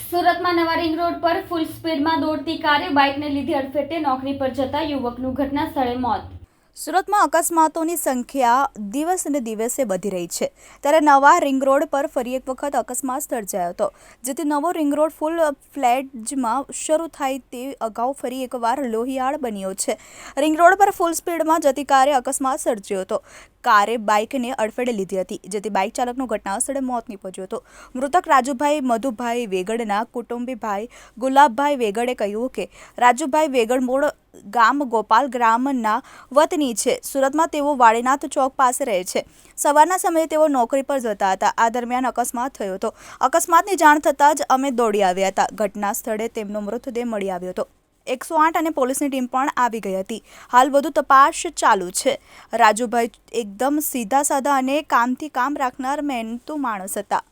સુરતમાં નવા ring road પર ફૂલ સ્પીડમાં દોડતી કારે બાઇકને લીધે અડફેટે નોકરી પર જતા યુવકનું ઘટના સ્થળે મોત. સુરતમાં અકસ્માતોની સંખ્યા દિવસ ને દિવસે વધી રહી છે. ત્યારે નવા રિંગ રોડ પર ફરી એક વખત અકસ્માત સર્જાયો હતો, જેથી નવો રિંગ રોડ ફૂલ ફ્લેટમાં શરૂ થાય તે અગાઉ ફરી એકવાર લોહિયાળ બન્યો છે. રિંગ રોડ પર ફૂલ સ્પીડમાં જતી કારે અકસ્માત સર્જ્યો હતો. કારે બાઇકને અડફેટે લીધી હતી, જેથી બાઇક ચાલકનું ઘટનાસ્થળે મોત નીપજ્યું હતું. મૃતક રાજુભાઈ મધુભાઈ વેગડના કુટુંબીભાઈ ગુલાબભાઈ વેગડે કહ્યું કે, રાજુભાઈ વેગડ મૂળ ગામ ગોપાલ ગ્રામના વતની છે. સુરતમાં તેઓ વાડીનાથ ચોક પાસે રહે છે. સવારના સમયે તેઓ નોકરી પર જતા હતા. આ દરમિયાન અકસ્માત થયો હતો. અકસ્માતની જાણ થતાં જ અમે દોડી આવ્યા હતા. ઘટના સ્થળે તેમનો મૃતદેહ મળી આવ્યો હતો. એકસો આઠ અને પોલીસની ટીમ પણ આવી ગઈ હતી. હાલ વધુ તપાસ ચાલુ છે. રાજુભાઈ એકદમ સીધા સાધા અને કામથી કામ રાખનાર મહેનતુ માણસ હતા.